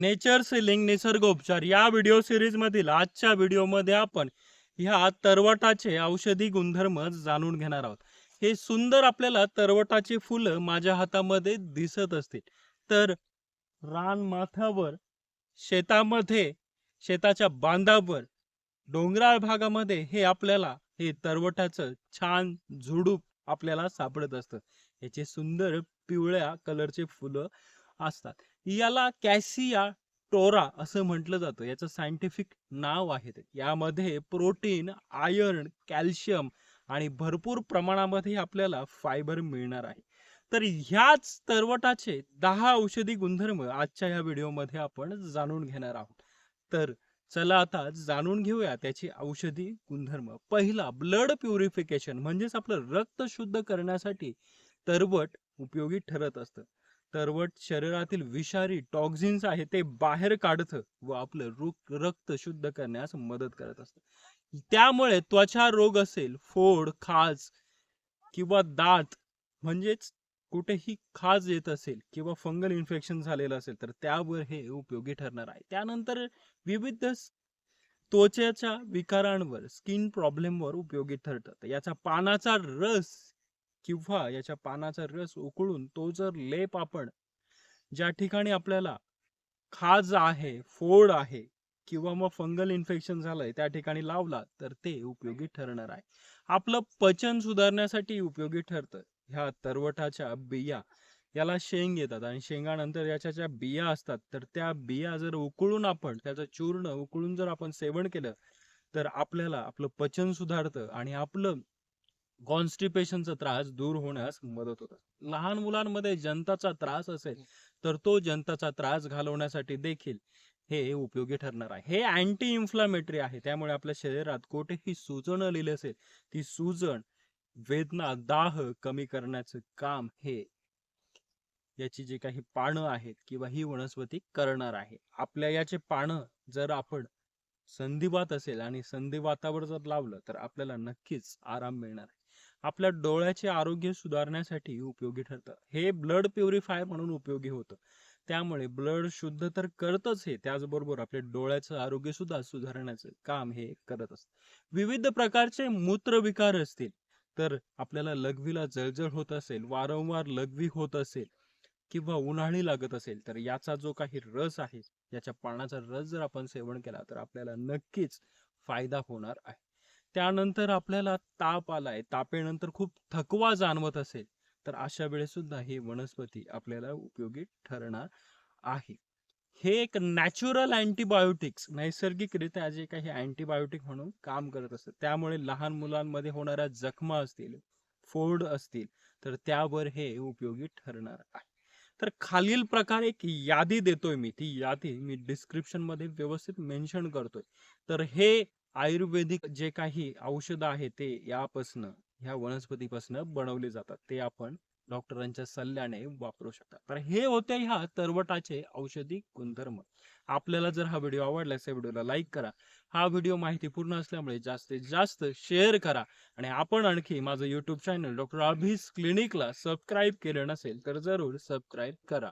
Nature ceiling निसर्गोपचार या video सिरीजमधील आजच्या व्हिडिओमध्ये आपण ह्या तरवटाचे औषधी गुणधर्म जाणून घेणार आहोत. हे सुंदर आपल्याला तरवटाची फुलं माझ्या हातामध्ये दिसत असतील. तर रान माथ्यावर शेतामध्ये शेताच्या बांधावर डोंगराळ भागामध्ये हे आपल्याला हे तरवटाचं छान झुडूप आपल्याला सापडत असतं. याचे सुंदर पिवळ्या कलरचे फुलं असतात. याला कॅसिया टोरा असं म्हटलं जातं. याचं सायंटिफिक नाव आहे ते. यामध्ये प्रोटीन आयर्न कॅल्शियम आणि भरपूर प्रमाणामध्ये आपल्याला फायबर मिळणार आहे. तर ह्याच तरवटाचे दहा औषधी गुणधर्म आजच्या या व्हिडिओमध्ये आपण जाणून घेणार आहोत. तर चला आता जाणून घेऊया त्याची औषधी गुणधर्म. पहिला ब्लड प्युरिफिकेशन म्हणजेच आपलं रक्त शुद्ध करण्यासाठी तरवट उपयोगी ठरत असतं. तरवट शरीरातील विषारी टॉक्झिन्स आहे ते बाहेर काढतं व आपलं रुक रक्त शुद्ध करण्यास मदत करत असतं. त्यामुळे त्वचा रोग असेल फोड खाज किंवा दात म्हणजेच कुठेही खाज येत असेल किंवा फंगल इन्फेक्शन झालेलं असेल तर त्यावर हे उपयोगी ठरणार आहे. त्यानंतर विविध त्वचेच्या विकारांवर स्किन प्रॉब्लेमवर उपयोगी ठरतात याचा पानाचा रस किंवा याच्या पानाचा रस उकळून तो जर लेप आपण ज्या ठिकाणी आपल्याला खाज आहे फोड आहे किंवा मग फंगल इन्फेक्शन झालंय त्या ठिकाणी लावला तर ते उपयोगी ठरणार आहे. आपलं पचन सुधारण्यासाठी उपयोगी ठरतं. ह्या तरवटाच्या बिया याला शेंग येतात आणि शेंगानंतर याच्या ज्या बिया असतात तर त्या बिया जर उकळून आपण त्याचं चूर्ण उकळून जर आपण सेवन केलं तर आपल्याला आपलं पचन सुधारतं आणि आपलं कॉन्स्टिपेशनचा त्रास दूर होण्यास मदत होतं लहान मुलांमध्ये जंताचा त्रास असेल तर तो जंताचा त्रास घालवण्यासाठी देखील हे उपयोगी ठरणार आहे. हे अँटी इन्फ्लामेटरी आहे. त्यामुळे आपल्या शरीरात कोठेही सुजन आलेली असेल ती सुजन वेदना दाह कमी करण्याचं काम हे याची जी काही पानं आहेत किंवा ही वनस्पती करणार आहे. आपल्या याचे पानं जर आपण संधिवात असेल आणि संधिवातावर जर लावलं तर आपल्याला नक्कीच आराम मिळणार आहे. आपल्या डोळ्याचे आरोग्य सुधारण्यासाठी उपयोगी ठरतं. हे ब्लड प्युरिफायर म्हणून उपयोगी होतं. त्यामुळे ब्लड शुद्ध तर करतच हे त्याचबरोबर आपल्या डोळ्याचं आरोग्य सुद्धा सुधारण्याचं काम हे करत असतं. विविध प्रकारचे मूत्रविकार असतील तर आपल्याला लघवीला जळजळ होत असेल वारंवार लघवी होत असेल किंवा उन्हाळी लागत असेल तर याचा जो काही रस आहे याच्या पानाचा रस जर आपण सेवन केला तर आपल्याला नक्कीच फायदा होणार आहे. त्यानंतर आपल्याला ताप आलाय. तापेनंतर खूप थकवा जाणवत असेल तर अशा वेळेस सुद्धा ही वनस्पती आपल्याला उपयोगी ठरणार आहे. हे एक नॅचरल अँटीबायोटिक्स नैसर्गिकरित्या जे काही अँटीबायोटिक म्हणून काम करत असतं त्यामुळे लहान मुलांमध्ये होणाऱ्या जखमा असतील फोड असतील तर त्यावर हे उपयोगी ठरणार आहे. तर खालील प्रकार एक यादी देतोय मी. ती यादी मी डिस्क्रिप्शनमध्ये व्यवस्थित मेन्शन करतोय. तर हे आयुर्वेदिक जे काही औषध आहे ते यापासनं ह्या वनस्पतीपासनं बनवले जातात. ते आपण डॉक्टरांच्या सल्ल्याने वापरू शकता. तर हे होते ह्या तरवटाचे औषधी गुणधर्म. आपल्याला जर हा व्हिडिओ आवडला असेल व्हिडिओला लाईक करा. हा व्हिडिओ माहितीपूर्ण असल्यामुळे जास्तीत जास्त शेअर करा. आणि आपण आणखी माझं युट्यूब चॅनल डॉक्टर अभिस क्लिनिकला सबस्क्राईब केलं नसेल तर जरूर सबस्क्राईब करा.